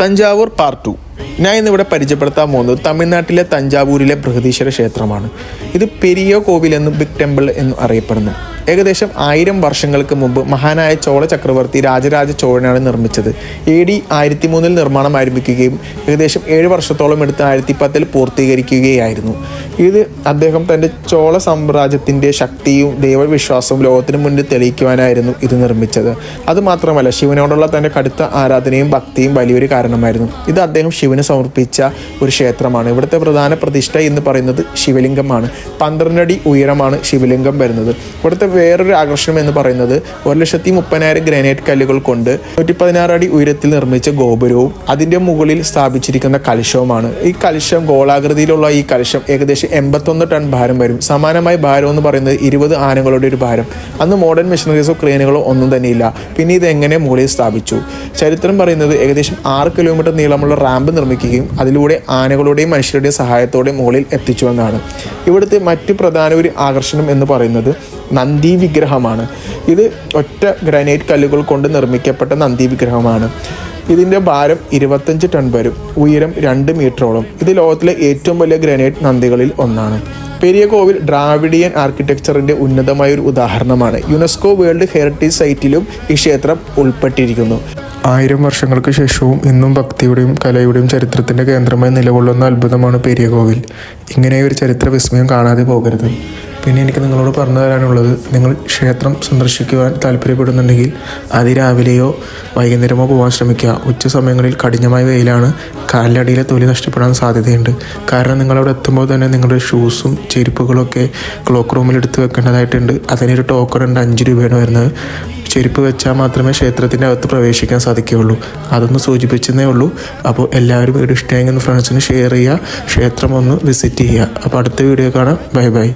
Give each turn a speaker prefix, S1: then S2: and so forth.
S1: Thanjavur part two ഞാൻ ഇന്നിവിടെ പരിചയപ്പെടുത്താൻ പോകുന്നത് തമിഴ്നാട്ടിലെ തഞ്ചാവൂരിലെ ബൃഹദീശ്വര ക്ഷേത്രമാണ്. ഇത് പെരിയ കോവിൽ എന്നും ബിഗ് ടെമ്പിൾ എന്നും അറിയപ്പെടുന്നു. ഏകദേശം ആയിരം വർഷങ്ങൾക്ക് മുമ്പ് മഹാനായ ചോള ചക്രവർത്തി രാജരാജ ചോഴനാണ് നിർമ്മിച്ചത്. എ ഡി ആയിരത്തി മൂന്നിൽ നിർമ്മാണം ആരംഭിക്കുകയും ഏകദേശം ഏഴ് വർഷത്തോളം എടുത്ത് ആയിരത്തി പത്തിൽ പൂർത്തീകരിക്കുകയായിരുന്നു. ഇത് അദ്ദേഹം തന്റെ ചോള സാമ്രാജ്യത്തിന്റെ ശക്തിയും ദൈവവിശ്വാസവും ലോകത്തിന് മുന്നിൽ തെളിയിക്കുവാനായിരുന്നു ഇത് നിർമ്മിച്ചത്. അതുമാത്രമല്ല ശിവനോടുള്ള തന്റെ കടുത്ത ആരാധനയും ഭക്തിയും വലിയൊരു കാരണമായിരുന്നു. ഇത് അദ്ദേഹം ശിവന് സമർപ്പിച്ച ഒരു ക്ഷേത്രമാണ്. ഇവിടുത്തെ പ്രധാന പ്രതിഷ്ഠ എന്ന് പറയുന്നത് ശിവലിംഗമാണ്. പന്ത്രണ്ടടി ഉയരമാണ് ശിവലിംഗം വരുന്നത്. ഇവിടുത്തെ വേറൊരു ആകർഷണം എന്ന് പറയുന്നത് ഒരു ലക്ഷത്തി മുപ്പതിനായിരം ഗ്രാനൈറ്റ് കല്ലുകൾ കൊണ്ട് നൂറ്റി പതിനാറ് അടി ഉയരത്തിൽ നിർമ്മിച്ച ഗോപുരവും അതിന്റെ മുകളിൽ സ്ഥാപിച്ചിരിക്കുന്ന കലശവുമാണ്. ഈ കലശം ഗോളാകൃതിയിലുള്ള ഈ കലശം ഏകദേശം എൺപത്തൊന്ന് ടൺ ഭാരം വരും. സമാനമായ ഭാരം എന്ന് പറയുന്നത് ഇരുപത് ആനകളുടെ ഒരു ഭാരം. അന്ന് മോഡേൺ മെഷീനറീസോ ക്രെയിനുകളോ ഒന്നും തന്നെയില്ല. പിന്നെ ഇത് എങ്ങനെ മുകളിൽ സ്ഥാപിച്ചു? ചരിത്രം പറയുന്നത് ഏകദേശം ആറ് കിലോമീറ്റർ നീളമുള്ള റാമ്പ് നിർമ്മിക്കുകയും അതിലൂടെ ആനകളുടെയും മനുഷ്യരുടെയും സഹായത്തോടെ മുകളിൽ എത്തിച്ചു എന്നാണ് ഇവിടുത്തെ മറ്റ് പ്രധാന ഒരു ആകർഷണം എന്ന് പറയുന്നത് നന്ദി വിഗ്രഹമാണ് ഇത് ഒറ്റ ഗ്രാനൈറ്റ് കല്ലുകൾ കൊണ്ട് നിർമ്മിക്കപ്പെട്ട നന്ദി വിഗ്രഹമാണ് ഇതിന്റെ ഭാരം ഇരുപത്തഞ്ച് ടൺ വരും. ഉയരം രണ്ട് മീറ്ററോളം. ഇത് ലോകത്തിലെ ഏറ്റവും വലിയ ഗ്രാനൈറ്റ് നന്ദികളിൽ ഒന്നാണ്. പെരിയ കോവിൽ ഡ്രാവിഡിയൻ ആർക്കിടെക്ചറിന്റെ ഉന്നതമായ ഒരു ഉദാഹരണമാണ്. യുനെസ്കോ വേൾഡ് ഹെറിറ്റേജ് സൈറ്റിലും ഈ ക്ഷേത്രം ഉൾപ്പെട്ടിരിക്കുന്നു. ആയിരം വർഷങ്ങൾക്ക് ശേഷവും ഇന്നും ഭക്തിയുടെയും കലയുടെയും ചരിത്രത്തിന്റെ കേന്ദ്രമായി നിലകൊള്ളുന്ന അത്ഭുതമാണ് പെരിയ കോവിൽ. ഇങ്ങനെ ഒരു ചരിത്ര വിസ്മയം കാണാതെ പോകരുത്. പിന്നെ എനിക്ക് നിങ്ങളോട് പറഞ്ഞു തരാനുള്ളത് നിങ്ങൾ ക്ഷേത്രം സന്ദർശിക്കുവാൻ താല്പര്യപ്പെടുന്നുണ്ടെങ്കിൽ അതിരാവിലെയോ വൈകുന്നേരമോ പോകാൻ ശ്രമിക്കുക. ഉച്ച സമയങ്ങളിൽ കഠിനമായ വെയിലാണ് കാലിലടിയിലെ തൊലി നഷ്ടപ്പെടാൻ സാധ്യതയുണ്ട്. കാരണം നിങ്ങളവിടെ എത്തുമ്പോൾ തന്നെ നിങ്ങളുടെ ഷൂസും ചെരുപ്പുകളൊക്കെ ക്ലോക്ക് റൂമിൽ എടുത്ത് വെക്കേണ്ടതായിട്ടുണ്ട്. അതിനൊരു ടോക്കൺ ഉണ്ട് അഞ്ച് രൂപയാണ് വരുന്നത്. ചെരുപ്പ് വെച്ചാൽ മാത്രമേ ക്ഷേത്രത്തിന്റെ അകത്ത് പ്രവേശിക്കാൻ സാധിക്കുകയുള്ളൂ. അതൊന്ന് സൂചിപ്പിച്ചതേ ഉള്ളൂ. അപ്പോൾ എല്ലാവരും വീഡിയോ ഇഷ്ടമെങ്കിൽ ഫ്രണ്ട്സിന് ഷെയർ ചെയ്യുക. ക്ഷേത്രം ഒന്ന് വിസിറ്റ് ചെയ്യുക. അപ്പോൾ അടുത്ത വീഡിയോ കാണാം. Bye bye